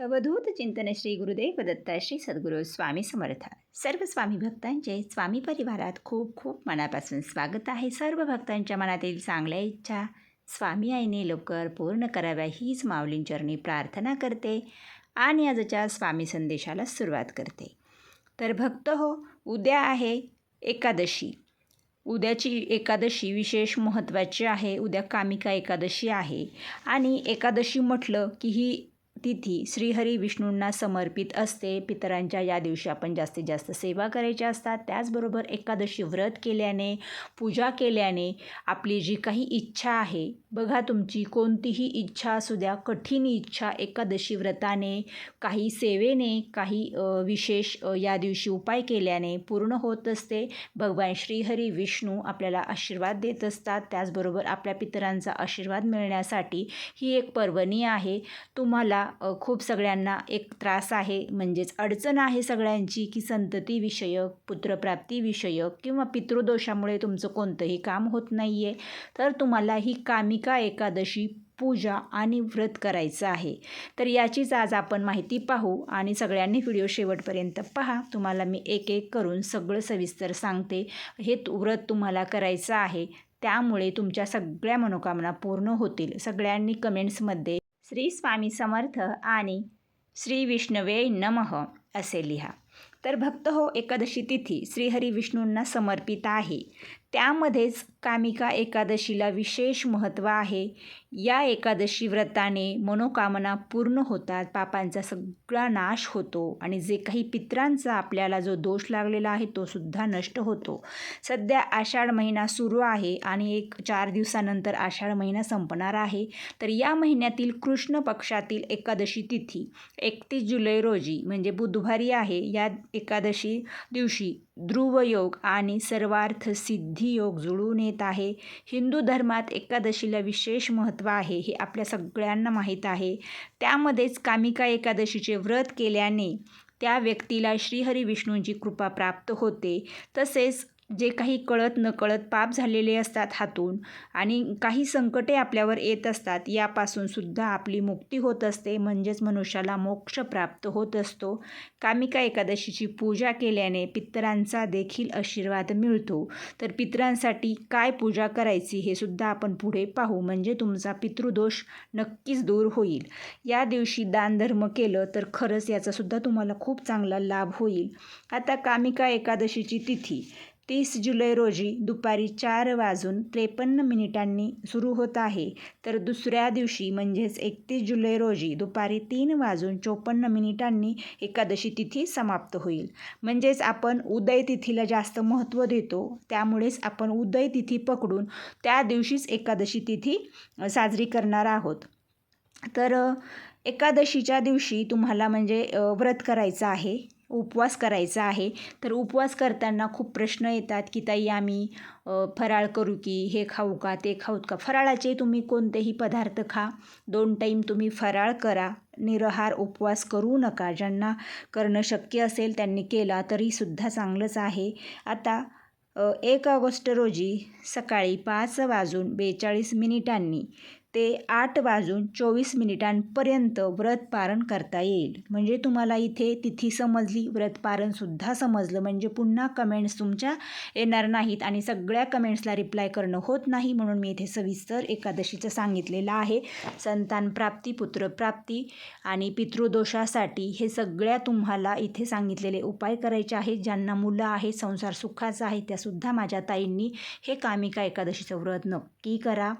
अवधूत चिंतन श्री गुरुदेव दत्त श्री सद्गुरू स्वामी समर्थ. सर्व स्वामी भक्तांचे स्वामी परिवारात खूप खूप मनापासून स्वागत आहे. सर्व भक्तांच्या मनातील चांगल्या इच्छा स्वामी आईने लवकर पूर्ण कराव्या हीच माऊलींचरणी प्रार्थना करते आणि आजच्या स्वामी संदेशाला सुरुवात करते. तर भक्त हो उद्या आहे एकादशी. उद्याची एकादशी विशेष महत्त्वाची आहे. उद्या कामिका एकादशी आहे. आणि एकादशी म्हटलं की ही तिथी श्रीहरी विष्णूंना समर्पित असते. पितरांच्या या दिवशी आपण जास्तीत जास्त सेवा करायच्या असतात. त्याचबरोबर एकादशी व्रत केल्याने पूजा केल्याने आपली जी काही इच्छा आहे बघा तुमची कोणतीही इच्छा असू द्या कठीण इच्छा एकादशी व्रताने काही सेवेने काही विशेष या दिवशी उपाय केल्याने पूर्ण होत असते. भगवान श्रीहरी विष्णू आपल्याला आशीर्वाद देत असतात. त्याचबरोबर आपल्या पितरांचा आशीर्वाद मिळण्यासाठी ही एक पर्वणी आहे. तुम्हाला खूप सगळ्यांना एक त्रास आहे. म्हणजेच अडचण आहे सगळ्यांची की संततीविषयक पुत्रप्राप्तीविषयक किंवा पितृदोषामुळे तुमचं कोणतंही काम होत नाही आहे तर तुम्हाला ही कामिका एकादशी पूजा आणि व्रत करायचं आहे. तर याचीच आज आपण माहिती पाहू आणि सगळ्यांनी व्हिडिओ शेवटपर्यंत पहा. तुम्हाला मी एक एक करून सगळं सविस्तर सांगते. हे व्रत तुम्हाला करायचं आहे. त्यामुळे तुमच्या सगळ्या मनोकामना पूर्ण होतील. सगळ्यांनी कमेंट्समध्ये श्री स्वामी समर्थ आणि श्री विष्णवे नमः असे लिहा. तर भक्त हो एकादशी तिथी श्रीहरी विष्णूंना समर्पित आहे. त्यामध्येच कामिका एकादशीला विशेष महत्त्व आहे. या एकादशी व्रताने मनोकामना पूर्ण होतात पापांचा सगळा नाश होतो आणि जे काही पित्रांचा आपल्याला जो दोष लागलेला आहे तो सुद्धा नष्ट होतो. सध्या आषाढ महिना सुरू आहे आणि एक चार दिवसानंतर आषाढ महिना संपणार आहे. तर या महिन्यातील कृष्ण पक्षातील एकादशी तिथी एकतीस जुलै रोजी म्हणजे बुधवारी आहे. या एकादशी दिवशी ध्रुवयोग आणि सर्वार्थ सिद्धी योग जुळून येत आहे. हिंदू धर्मात एकादशीला विशेष महत्त्व आहे हे आपल्या सगळ्यांना माहीत आहे. त्यामध्येच कामिका एकादशीचे व्रत केल्याने त्या व्यक्तीला श्रीहरी विष्णूंची कृपा प्राप्त होते. तसेच जे काही कळत नकळत पाप झालेले असतात हातून आणि काही संकटे आपल्यावर येत असतात यापासून सुद्धा आपली मुक्ती होत असते म्हणजेच मनुष्याला मोक्ष प्राप्त होत असतो. कामिका एकादशीची पूजा केल्याने पितरांचा देखील आशीर्वाद मिळतो. तर पितरांसाठी काय पूजा करायची हे सुद्धा आपण पुढे पाहू. म्हणजे तुमचा पितृदोष नक्कीच दूर होईल. या दिवशी दानधर्म केलं तर खरंच याचासुद्धा तुम्हाला खूप चांगला लाभ होईल. आता कामिका एकादशीची तिथी. तीस जुलै रोजी दुपारी चार वाजून त्रेपन्न मिनिटांनी सुरू होत आहे. तर दुसऱ्या दिवशी म्हणजेच एकतीस जुलै रोजी दुपारी तीन वाजून चोपन्न मिनिटांनी एकादशी तिथी समाप्त होईल. म्हणजेच आपण उदय तिथीला जास्त महत्त्व देतो. त्यामुळेच आपण उदय तिथी पकडून त्या दिवशीच एकादशी तिथी साजरी करणार आहोत. तर एकादशीच्या दिवशी तुम्हाला म्हणजे व्रत करायचं आहे. उपवास करायचा आहे. तर उपवास करताना खूप प्रश्न येतात की ताई आम्ही फराळ करू की हे खाऊ का ते खाऊ का? फराळाचे तुम्ही कोणतेही पदार्थ खा. दोन टाईम तुम्ही फराळ करा. निरहार उपवास करू नका. ज्यांना करणं शक्य असेल त्यांनी केला तरीसुद्धा चांगलंच आहे. आता एक ऑगस्ट रोजी सकाळी पाच वाजून बेचाळीस मिनिटांनी ते आठ वाजून चोवीस मिनिटांपर्यंत व्रत पारण करता येईल. म्हणजे तुम्हाला इथे तिथी समजली व्रत पारणसुद्धा समजलं. म्हणजे पुन्हा कमेंट्स तुमच्या येणार नाहीत आणि सगळ्या कमेंट्सला रिप्लाय करणं होत नाही म्हणून मी इथे सविस्तर एकादशीचं सांगितलेलं आहे. संतान प्राप्ती पुत्रप्राप्ती आणि पितृदोषासाठी हे सगळ्या तुम्हाला इथे सांगितलेले उपाय करायचे आहेत. ज्यांना मुलं आहेत संसार सुखाचा आहे त्यासुद्धा माझ्या ताईंनी हे कामिका एकादशीचं व्रत नक्की करा.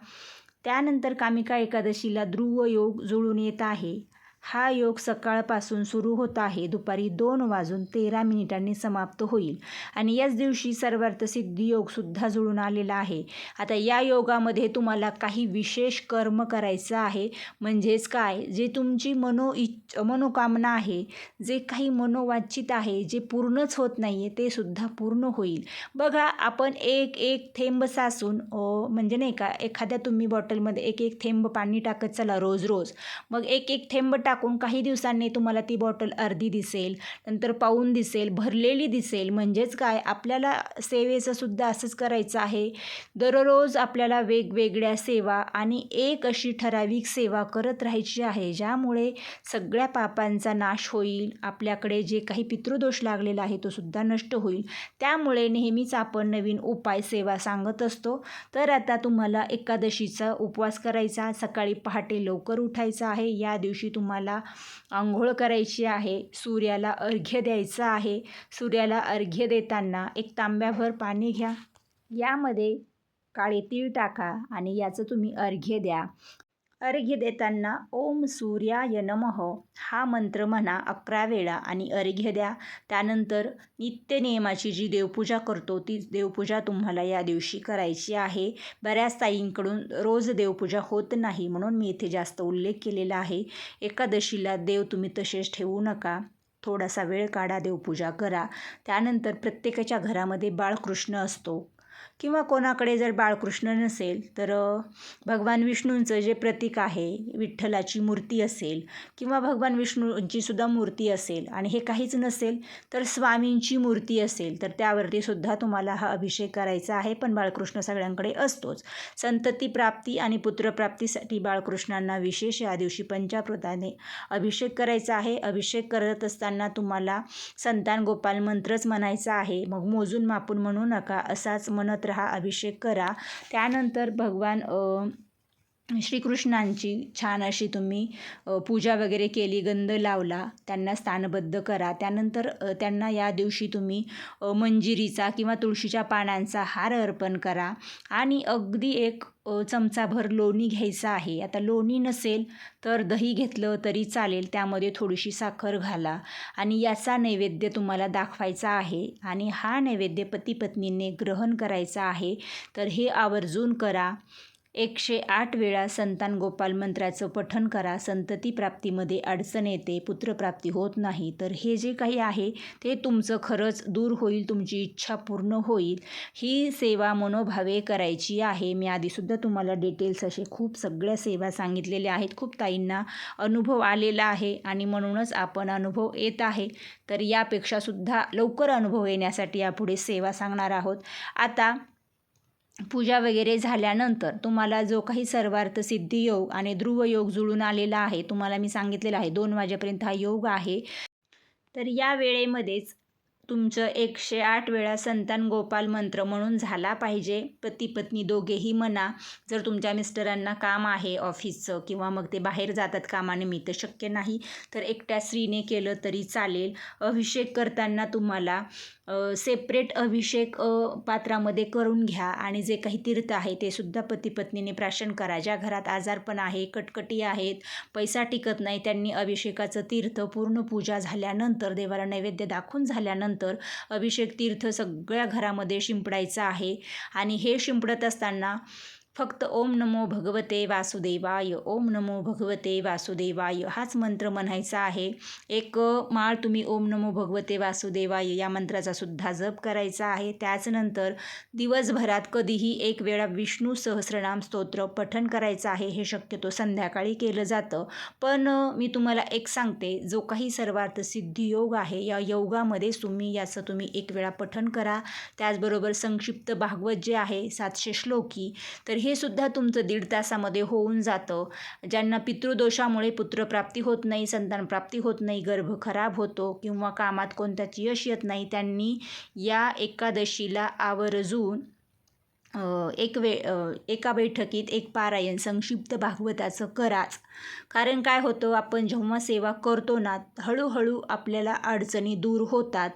त्यानंतर कामिका एकादशीला ध्रुव योग जुळून येत आहे. हा योग सकाळपासून सुरू होत आहे. दुपारी दोन वाजून तेरा मिनिटांनी समाप्त होईल. आणि याच दिवशी सर्वार्थ सिद्धी योगसुद्धा जुळून आलेला आहे. आता या योगामध्ये तुम्हाला काही विशेष कर्म करायचं आहे. म्हणजेच काय? जे तुमची मनो इच्छ मनोकामना आहे जे काही मनोवाचित आहे जे पूर्णच होत नाही आहे ते सुद्धा पूर्ण होईल. बघा आपण एक एक थेंब सासून म्हणजे नाही का एखाद्या तुम्ही बॉटलमध्ये एक एक थेंब पाणी टाकत चला रोज रोज. मग एक एक थेंब टाक टाकून काही दिवसांनी तुम्हाला ती बॉटल अर्धी दिसेल नंतर पाऊन दिसेल भरलेली दिसेल. म्हणजेच काय? आपल्याला सेवेचं सुद्धा असंच करायचं आहे. दररोज आपल्याला वेगवेगळ्या सेवा आणि एक अशी ठराविक सेवा करत राहायची आहे ज्यामुळे सगळ्या पापांचा नाश होईल आपल्याकडे जे काही पितृदोष लागलेला आहे तो सुद्धा नष्ट होईल. त्यामुळे नेहमीच आपण नवीन उपाय सेवा सांगत असतो. तर आता तुम्हाला एकादशीचा उपवास करायचा सकाळी पहाटे लवकर उठायचं आहे. या दिवशी तुम्हाला आंघोळ करायची आहे सूर्याला अर्घ्य द्यायचं आहे. सूर्याला अर्घ्य देताना एक तांब्याभर पाणी घ्या. यामध्ये काळे तीळ टाका आणि याचं तुम्ही अर्घ्य द्या. अर्घ्य देताना ओम सूर्याय नमः. हा मंत्र म्हणा अकरा वेळा आणि अर्घ्य द्या. त्यानंतर नित्यनियमाची जी देवपूजा करतो ती देवपूजा तुम्हाला या दिवशी करायची आहे. बऱ्याच ताईंकडून रोज देवपूजा होत नाही म्हणून मी इथे जास्त उल्लेख केलेला आहे. एकादशीला देव तुम्ही तसेच ठेवू नका. थोडासा वेळ काढा देवपूजा करा. त्यानंतर प्रत्येकाच्या घरामध्ये बाळकृष्ण असतो. किंवा कोणाकडे जर बाळकृष्ण नसेल तर भगवान विष्णूंचं जे प्रतीक आहे विठ्ठलाची मूर्ती असेल किंवा भगवान विष्णूंची सुद्धा मूर्ती असेल आणि हे काहीच नसेल तर स्वामींची मूर्ती असेल तर त्यावरती सुद्धा तुम्हाला हा अभिषेक करायचा आहे पण बाळकृष्ण सगळ्यांकडे असतोच. संतती प्राप्ती आणि पुत्रप्राप्तीसाठी बाळकृष्णांना विशेष या दिवशी पंचामृताने अभिषेक करायचा आहे. अभिषेक करत असताना तुम्हाला संतान गोपाल मंत्रच म्हणायचा आहे मग मोजून मापून म्हणू नका असाच म्हणत राहा अभिषेक करा. त्यानंतर भगवान श्रीकृष्णांची छान अशी तुम्ही पूजा वगैरे केली गंध लावला त्यांना स्थानबद्ध करा. त्यानंतर त्यांना या दिवशी तुम्ही मंजिरीचा किंवा तुळशीच्या पानांचा हार अर्पण करा. आणि अगदी एक चमचाभर लोणी घ्यायचं आहे. आता लोणी नसेल तर दही घेतलं तरी चालेल त्यामध्ये थोडीशी साखर घाला. आणि याचा नैवेद्य तुम्हाला दाखवायचा आहे. आणि हा नैवेद्य पती पत्नीने ग्रहण करायचा आहे. तर हे आवर्जून करा. एकशे आठ वेळा संतान गोपाल मंत्राचं पठन करा. संतती प्राप्तीमध्ये अडचण येते पुत्रप्राप्ती होत नाही. तर हे जे काही आहे ते तुमचं खरंच दूर होईल तुमची इच्छा पूर्ण होईल. ही सेवा मनोभावे करायची आहे. मी आधीसुद्धा तुम्हाला डिटेल्स असे खूप सगळ्या सेवा सांगितलेल्या आहेत. खूप ताईंना अनुभव आलेला आहे आणि म्हणूनच आपण अनुभव येत आहे. तर यापेक्षासुद्धा लवकर अनुभव येण्यासाठी यापुढे सेवा सांगणार आहोत. आता पूजा वगैरे झाल्यानंतर तुम्हाला जो काही सर्वार्थ सिद्धी योग आणि ध्रुव योग जुळून आलेला आहे तुम्हाला मी सांगितलेला आहे दोन वाजेपर्यंत हा योग आहे. तर या वेळेमध्येच तुमचं एकशे आठ वेळा संतान गोपाल मंत्र म्हणून झाला पाहिजे. पती पत्नी दोघेही म्हणा जर तुमच्या मिस्टरांना काम आहे ऑफिसचं किंवा मग ते बाहेर जातात कामानिमित्त शक्य नाही तर एकट्या स्त्रीने केलं तरी चालेल. अभिषेक करताना तुम्हाला सेपरेट अभिषेक पात्रामध्ये करून घ्या आणि जे काही तीर्थ आहे ते सुद्धा पती पत्नीने प्राशन करा. ज्या घरात आजारपण आहे कटकटी आहेत पैसा टिकत नाही त्यांनी अभिषेकाचं तीर्थ पूर्ण पूजा झाल्यानंतर देवाला नैवेद्य दाखवून झाल्यानंतर अभिषेक तीर्थ सगळ्या घरामध्ये शिंपडायचं आहे. आणि हे शिंपडत असताना फक्त ओम नमो भगवते वासुदेवाय ओम नमो भगवते वासुदेवाय हाच मंत्र म्हणायचा आहे. एक माळ तुम्ही ओम नमो भगवते वासुदेवाय या मंत्राचा सुद्धा जप करायचा आहे. त्याचनंतर दिवसभरात कधीही एक वेळा विष्णू सहस्रनाम स्तोत्र पठण करायचं आहे हे शक्यतो संध्याकाळी केलं जातं. पण मी तुम्हाला एक सांगते जो काही सर्वार्थ सिद्धी योग आहे या योगामध्ये तुम्ही याचं तुम्ही एक वेळा पठण करा. त्याचबरोबर संक्षिप्त भागवत जे आहे सातशे श्लोकी तर हे सुद्धा तुमचं दीड तासामध्ये होऊन जातं. ज्यांना पितृदोषामुळे पुत्रप्राप्ती होत नाही संतानप्राप्ती होत नाही गर्भ खराब होतो किंवा कामात कोणत्याच यश येत नाही त्यांनी या एकादशीला आवर्जून एक वे एका बैठकीत एक पारायण संक्षिप्त भागवताचं कराच. कारण काय होतं आपण जेव्हा सेवा करतो ना हळूहळू आपल्याला अडचणी दूर होतात.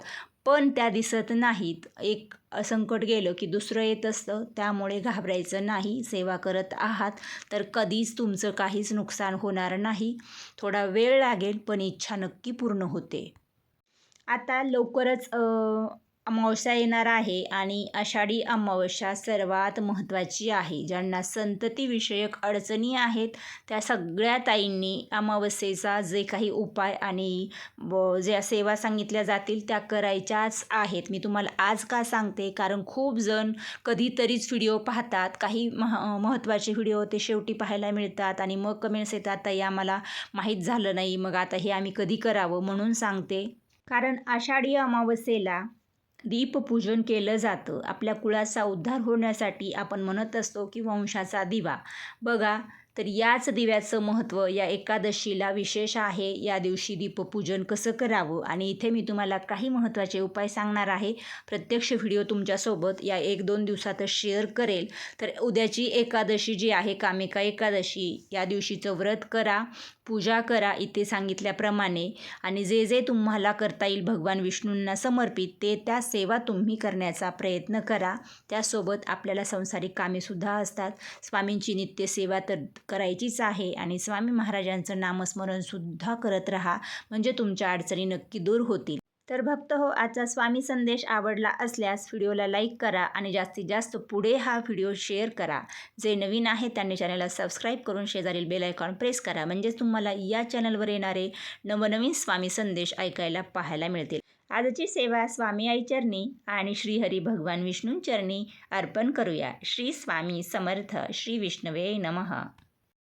पण त्या दिसत नाहीत. एक संकट गेलं की दुसरं येत असतं. त्यामुळे घाबरायचं नाही. सेवा करत आहात तर कधीच तुमचं काहीच नुकसान होणार नाही. थोडा वेळ लागेल पण इच्छा नक्की पूर्ण होते. आता लवकरच अमावस्या येणार आहे आणि आषाढी अमावस्या सर्वात महत्त्वाची आहे. ज्यांना संततीविषयक अडचणी आहेत त्या सगळ्या ताईंनी अमावस्येचा जे काही उपाय आणि व ज्या सेवा सांगितल्या जातील त्या करायच्याच आहेत. मी तुम्हाला आज का सांगते? कारण खूप जण कधीतरीच व्हिडिओ पाहतात. काही मह महत्त्वाचे व्हिडिओ ते शेवटी पाहायला मिळतात आणि मग कमेंट्स येतात ताई आम्हाला माहीत झालं नाही मग आता हे आम्ही कधी करावं? म्हणून सांगते. कारण आषाढी अमावस्येला दीपपूजन केलं जातं. आपल्या कुळाचा उद्धार होण्यासाठी आपण म्हणत असतो की वंशाचा दिवा. बघा तर याच दिव्याचं महत्त्व या एकादशीला विशेष आहे. या दिवशी दीपपूजन कसं करावं? आणि इथे मी तुम्हाला काही महत्त्वाचे उपाय सांगणार आहे. प्रत्यक्ष व्हिडिओ तुमच्यासोबत या एक दोन दिवसातच शेअर करेल. तर उद्याची एकादशी जी आहे कामिका एकादशी या दिवशीचं व्रत करा. पूजा करा इथे सांगितल्याप्रमाणे. आणि जे जे तुम्हाला करता येईल भगवान विष्णूंना समर्पित ते त्या सेवा तुम्ही करण्याचा प्रयत्न करा. त्यासोबत आपल्याला संसारिक कामेसुद्धा असतात. स्वामींची नित्यसेवा तर करायचीच आहे आणि स्वामी महाराजांचं नामस्मरणसुद्धा करत राहा. म्हणजे तुमच्या अडचणी नक्की दूर होतील. तर भक्त हो आजचा स्वामी संदेश आवडला असल्यास व्हिडिओला लाईक करा आणि जास्तीत जास्त पुढे हा व्हिडिओ शेअर करा. जे नवीन आहे त्यांनी चॅनलला सबस्क्राईब करून शेजारील बेल आयकॉन प्रेस करा. म्हणजेच तुम्हाला या चॅनलवर येणारे नवनवीन स्वामी संदेश ऐकायला पाहायला मिळतील. आजची सेवा स्वामी आई चरणी आणि श्रीहरी भगवान विष्णू चरणी अर्पण करूया. श्री स्वामी समर्थ. श्री विष्णवे नमः.